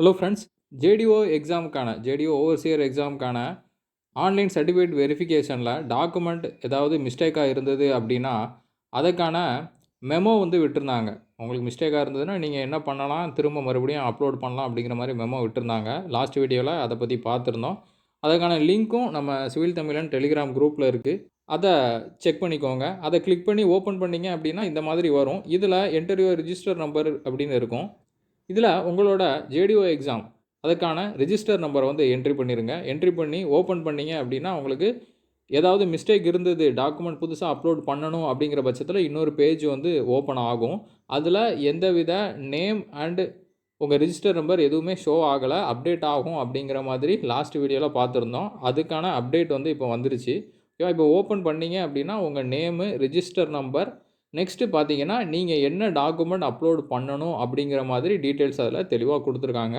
Hello friends JDO எக்ஸாமுக்கான JDO overseer எக்ஸாமுக்கான online certificate வெரிஃபிகேஷனில் டாக்குமெண்ட் ஏதாவது மிஸ்டேக்காக இருந்தது அப்படின்னா அதுக்கான மெமோ வந்து விட்டுருந்தாங்க. உங்களுக்கு மிஸ்டேக்காக இருந்ததுன்னா நீங்கள் என்ன பண்ணலாம் திரும்ப மறுபடியும் அப்லோட் பண்ணலாம் அப்படிங்கிற மாதிரி மெமோ விட்டுருந்தாங்க. லாஸ்ட் வீடியோவில் அதை பற்றி பார்த்துருந்தோம். அதுக்கான லிங்க்கும் நம்ம சிவில் தமிழன் டெலிகிராம் குரூப்பில் இருக்குது அதை செக் பண்ணிக்கோங்க. அதை கிளிக் பண்ணி ஓப்பன் பண்ணிங்க அப்படின்னா இந்த மாதிரி வரும். இதில் என்டர்வியூ ரிஜிஸ்டர் நம்பர் அப்படின்னு இருக்கும். இதில் உங்களோட ஜேடிஓ எக்ஸாம் அதுக்கான ரிஜிஸ்டர் நம்பரை வந்து என்ட்ரி பண்ணிடுங்க என்ட்ரி பண்ணி ஓப்பன் பண்ணீங்க அப்படின்னா உங்களுக்கு ஏதாவது மிஸ்டேக் இருந்தது டாக்குமெண்ட் புதுசாக அப்லோட் பண்ணணும் அப்படிங்கிற பட்சத்தில் இன்னொரு பேஜ் வந்து ஓப்பன் ஆகும். அதில் எந்தவித நேம் அண்டு உங்கள் ரிஜிஸ்டர் நம்பர் எதுவுமே ஷோ ஆகலை அப்டேட் ஆகும் அப்படிங்கிற மாதிரி லாஸ்ட் வீடியோவில் பார்த்துருந்தோம். அதுக்கான அப்டேட் வந்து இப்போ வந்துருச்சு. ஓகேவா இப்போ ஓப்பன் பண்ணீங்க அப்படின்னா உங்கள் நேமு ரிஜிஸ்டர் நம்பர் நெக்ஸ்ட்டு பார்த்தீங்கன்னா நீங்கள் என்ன டாக்குமெண்ட் அப்லோட் பண்ணணும் அப்படிங்கிற மாதிரி டீட்டெயில்ஸ் அதில் தெளிவாக கொடுத்துருக்காங்க.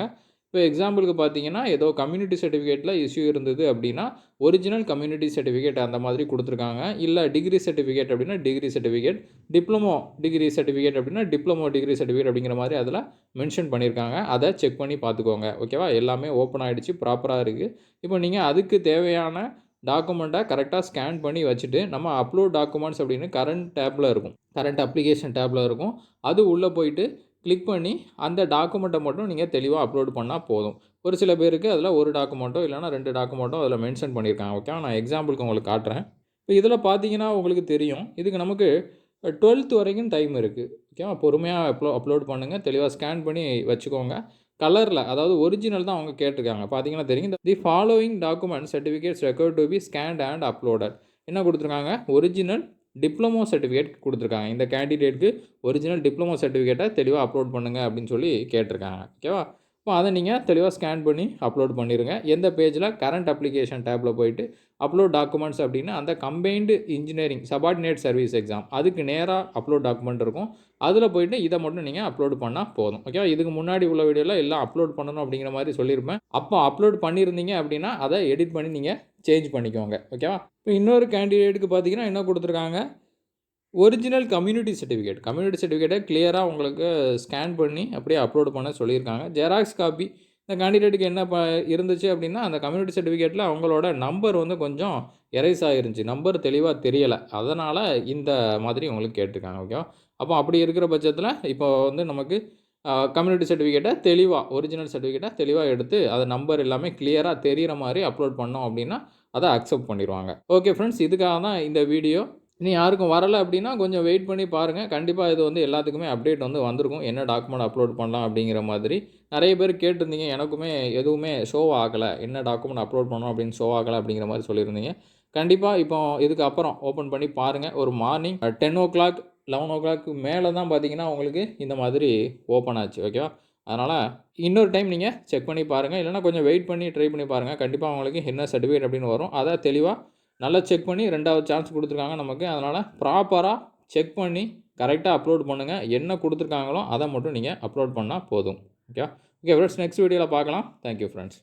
இப்போ எக்ஸாம்பிளுக்கு பார்த்தீங்கன்னா ஏதோ கம்யூனிட்டி சர்டிஃபிகேட்டில் இஷ்யூ இருந்தது அப்படின்னா ஒரிஜினல் கம்யூனிட்டி சர்டிஃபிகேட் அந்த மாதிரி கொடுத்துருக்காங்க. இல்லை டிகிரி சர்டிஃபிகேட் அப்படின்னா degree certificate diploma degree certificate அப்படின்னா டிப்ளமோ டிகிரி சர்டிஃபிகேட் அப்படிங்கிற மாதிரி அதில் மென்ஷன் பண்ணியிருக்காங்க அதை செக் பண்ணி பார்த்துக்கோங்க. ஓகேவா எல்லாமே ஓப்பன் ஆகிடுச்சு ப்ராப்பராக இருக்குது இப்போ நீங்கள் அதுக்கு தேவையான டாக்குமெண்ட்டை கரெக்டாக ஸ்கேன் பண்ணி வச்சுட்டு நம்ம அப்லோட் டாக்குமெண்ட்ஸ் அப்படின்னு கரண்ட் டேப்பில் இருக்கும். கரண்ட் அப்ளிகேஷன் டேப்பில் இருக்கும். அது உள்ளே போயிட்டு கிளிக் பண்ணி அந்த டாக்குமெண்ட்டை மட்டும் நீங்கள் தெளிவாக அப்லோட் பண்ணால் போதும். ஒரு சில பேருக்கு அதில் ஒரு டாக்குமெண்ட்டோ இல்லைனா ரெண்டு டாக்குமெண்ட்டோ அதில் மென்ஷன் பண்ணியிருக்காங்க. ஓகே நான் எக்ஸாம்பிளுக்கு உங்களுக்கு காட்டுறேன். இப்போ இதில் பார்த்தீங்கன்னா உங்களுக்கு தெரியும். இதுக்கு நமக்கு டுவெல்த் வரைக்கும் டைம் இருக்குது ஓகேவா பொறுமையாக அப்லோ அப்லோட் பண்ணுங்கள் தெளிவாக ஸ்கேன் பண்ணி வச்சுக்கோங்க. கலரில் அதாவது ஒரிஜினல் தான் அவங்க கேட்டிருக்காங்க. பார்த்தீங்கன்னா தெரியும். The following document certificates record to be scanned and uploaded என்ன கொடுத்துருக்காங்க? ஒரிஜினல் டிப்ளமோ சர்டிஃபிகேட் கொடுத்துருக்காங்க. இந்த கேண்டிடேட்டுக்கு ஒரிஜினல் டிப்ளமோ சர்டிஃபிகேட்டை தெளிவாக அப்லோட் பண்ணுங்கள் அப்படின்னு சொல்லி கேட்டிருக்காங்க. ஓகேவா? இப்போ அதை நீங்கள் தெளிவாக ஸ்கேன் பண்ணி அப்லோட் பண்ணிடுங்க எந்த பேஜில் கரண்ட் அப்ளிகேஷன் டேப்பில் போயிட்டு அப்லோட் டாக்குமெண்ட்ஸ் அப்படின்னா அந்த combined engineering subordinate service exam அதுக்கு நேராக அப்லோட் டாக்குமெண்ட் இருக்கும். அதில் போயிட்டு இதை மட்டும் நீங்கள் அப்லோட் பண்ணால் போதும். ஓகே இதுக்கு முன்னாடி உள்ள வீடியோவில் எல்லாம் அப்லோட் பண்ணணும் அப்படிங்கிற மாதிரி சொல்லியிருப்பேன். அப்போ அப்லோட் பண்ணியிருந்தீங்க அப்படின்னா அதை எடிட் பண்ணி நீங்கள் சேஞ்ச் பண்ணிக்கோங்க. ஓகேவா இப்போ இன்னொரு கேண்டிடேட்டுக்கு பார்த்தீங்கன்னா என்ன கொடுத்துருக்காங்க? ஒரிஜினல் கம்யூனிட்டி சர்டிஃபிகேட் கம்யூனிட்டி சர்டிஃபிகேட்டை கிளியராக உங்களுக்கு ஸ்கேன் பண்ணி அப்படியே அப்லோட் பண்ண சொல்லியிருக்காங்க. ஜெராக்ஸ் காப்பி இந்த கேண்டிடேட்டுக்கு என்ன ப இருந்துச்சு அப்படின்னா அந்த கம்யூனிட்டி சர்டிஃபிகேட்டில் அவங்களோட நம்பர் வந்து கொஞ்சம் எரேஸ் ஆகிருந்துச்சு நம்பர் தெளிவாக தெரியலை. அதனால் இந்த மாதிரி உங்களுக்கு கேட்டிருக்காங்க ஓகேவா அப்போ அப்படி இருக்கிற பட்சத்தில் இப்போ வந்து நமக்கு கம்யூனிட்டி சர்டிஃபிகேட்டை தெளிவாக ஒரிஜினல் சர்டிஃபிகேட்டை தெளிவாக எடுத்து அதை நம்பர் எல்லாமே கிளியராக தெரிகிற மாதிரி அப்லோட் பண்ணோம் அப்படின்னா அதை அக்செப்ட் பண்ணிடுவாங்க. ஓகே ஃப்ரெண்ட்ஸ் இதுக்காக தான் இந்த வீடியோ இனி யாருக்கும் வரலை அப்படின்னா கொஞ்சம் வெயிட் பண்ணி பாருங்கள் கண்டிப்பாக இது வந்து எல்லாத்துக்குமே அப்டேட் வந்து வந்திருக்கும். என்ன டாக்குமெண்ட் அப்லோட் பண்ணலாம் அப்படிங்கிற மாதிரி. நிறைய பேர் கேட்டிருந்தீங்க. எனக்குமே எதுவுமே ஷோ ஆகலை. என்ன டாக்குமெண்ட் அப்லோட் பண்ணணும் அப்படின்னு ஷோ ஆகலை அப்படிங்கிற மாதிரி சொல்லியிருந்தீங்க. கண்டிப்பாக இப்போ இதுக்கு அப்புறம் ஓப்பன் பண்ணி பாருங்கள் ஒரு morning ten o'clock eleven o'clock மேலே தான் பார்த்தீங்கன்னா உங்களுக்கு இந்த மாதிரி ஓப்பன் ஆச்சு. ஓகேவா அதனால் இன்னொரு டைம் நீங்கள் செக் பண்ணி பாருங்கள் இல்லைனா கொஞ்சம் வெயிட் பண்ணி ட்ரை பண்ணி பாருங்கள் கண்டிப்பாக உங்களுக்கு என்ன சர்டிஃபிகேட் அப்படின்னு வரும். அதை தெளிவாக நல்லா செக் பண்ணி ரெண்டாவது சான்ஸ் கொடுத்துருக்காங்க நமக்கு. அதனால் ப்ராப்பராக செக் பண்ணி கரெக்டாக அப்லோட் பண்ணுங்கள் என்ன கொடுத்துருக்காங்களோ அதை மட்டும் நீங்கள் அப்லோட் பண்ணால் போதும். ஓகே ஓகே ஃப்ரெண்ட்ஸ் நெக்ஸ்ட் வீடியோவில் பார்க்கலாம். Thank you friends